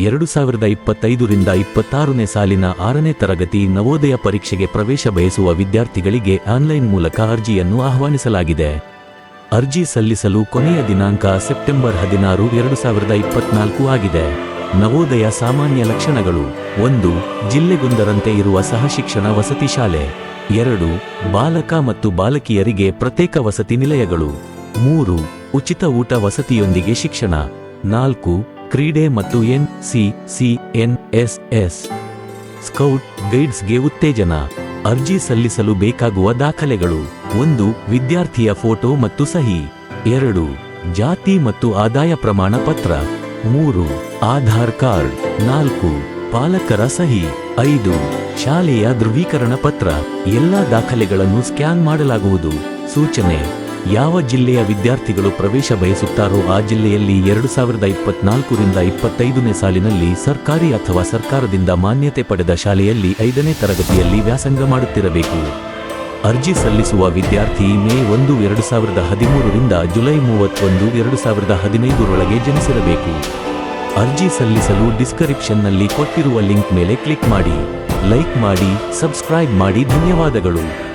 ಎರಡು ಸಾವಿರದ ಇಪ್ಪತ್ತೈದರಿಂದ ಇಪ್ಪತ್ತಾರನೇ ಸಾಲಿನ ಆರನೇ ತರಗತಿ ನವೋದಯ ಪರೀಕ್ಷೆಗೆ ಪ್ರವೇಶ ಬಯಸುವ ವಿದ್ಯಾರ್ಥಿಗಳಿಗೆ ಆನ್ಲೈನ್ ಮೂಲಕ ಅರ್ಜಿಯನ್ನು ಆಹ್ವಾನಿಸಲಾಗಿದೆ. ಅರ್ಜಿ ಸಲ್ಲಿಸಲು ಕೊನೆಯ ದಿನಾಂಕ ಸೆಪ್ಟೆಂಬರ್ ಹದಿನಾರು, ಎರಡು ಸಾವಿರದ ಇಪ್ಪತ್ನಾಲ್ಕು ಆಗಿದೆ. ನವೋದಯ ಸಾಮಾನ್ಯ ಲಕ್ಷಣಗಳು. ಒಂದು, ಜಿಲ್ಲೆಗೊಂದರಂತೆ ಇರುವ ಸಹಶಿಕ್ಷಣ ವಸತಿ ಶಾಲೆ. ಎರಡು, ಬಾಲಕ ಮತ್ತು ಬಾಲಕಿಯರಿಗೆ ಪ್ರತ್ಯೇಕ ವಸತಿ ನಿಲಯಗಳು. ಮೂರು, ಉಚಿತ ಊಟ ವಸತಿಯೊಂದಿಗೆ ಶಿಕ್ಷಣ. ನಾಲ್ಕು ಕ್ರೀಡೆ ಮತ್ತು N C C N S S scout ಗೈಡ್ಸ್ಗೆ ಉತ್ತೇಜನ. ಅರ್ಜಿ ಸಲ್ಲಿಸಲು ಬೇಕಾಗುವ ದಾಖಲೆಗಳು. ಒಂದು, ವಿದ್ಯಾರ್ಥಿಯ ಫೋಟೋ ಮತ್ತು ಸಹಿ. ಎರಡು, ಜಾತಿ ಮತ್ತು ಆದಾಯ ಪ್ರಮಾಣ ಪತ್ರ. ಮೂರು, ಆಧಾರ್ ಕಾರ್ಡ್. ನಾಲ್ಕು, ಪಾಲಕರ ಸಹಿ. ಐದು, ಶಾಲೆಯ ಧೃವೀಕರಣ ಪತ್ರ. ಎಲ್ಲ ದಾಖಲೆಗಳನ್ನು ಸ್ಕ್ಯಾನ್ ಮಾಡಲಾಗುವುದು. ಸೂಚನೆ ಯಾವ ಜಿಲ್ಲೆಯ ವಿದ್ಯಾರ್ಥಿಗಳು ಪ್ರವೇಶ ಬಯಸುತ್ತಾರೋ ಆ ಜಿಲ್ಲೆಯಲ್ಲಿ ಎರಡು ಸಾವಿರದ ಇಪ್ಪತ್ನಾಲ್ಕರಿಂದ ಇಪ್ಪತ್ತೈದನೇ ಸಾಲಿನಲ್ಲಿ ಸರ್ಕಾರಿ ಅಥವಾ ಸರ್ಕಾರದಿಂದ ಮಾನ್ಯತೆ ಪಡೆದ ಶಾಲೆಯಲ್ಲಿ ಐದನೇ ತರಗತಿಯಲ್ಲಿ ವ್ಯಾಸಂಗ ಮಾಡುತ್ತಿರಬೇಕು. ಅರ್ಜಿ ಸಲ್ಲಿಸುವ ವಿದ್ಯಾರ್ಥಿ ಮೇ ಒಂದು ಎರಡು ಸಾವಿರದ ಹದಿಮೂರರಿಂದ ಜುಲೈ ಮೂವತ್ತೊಂದು ಎರಡು ಸಾವಿರದ ಹದಿನೈದರೊಳಗೆ ಜನಿಸಿರಬೇಕು. ಅರ್ಜಿ ಸಲ್ಲಿಸಲು ಡಿಸ್ಕ್ರಿಪ್ಷನ್ನಲ್ಲಿ ಕೊಟ್ಟಿರುವ ಲಿಂಕ್ ಮೇಲೆ ಕ್ಲಿಕ್ ಮಾಡಿ. ಲೈಕ್ ಮಾಡಿ, ಸಬ್ಸ್ಕ್ರೈಬ್ ಮಾಡಿ, ಧನ್ಯವಾದಗಳು.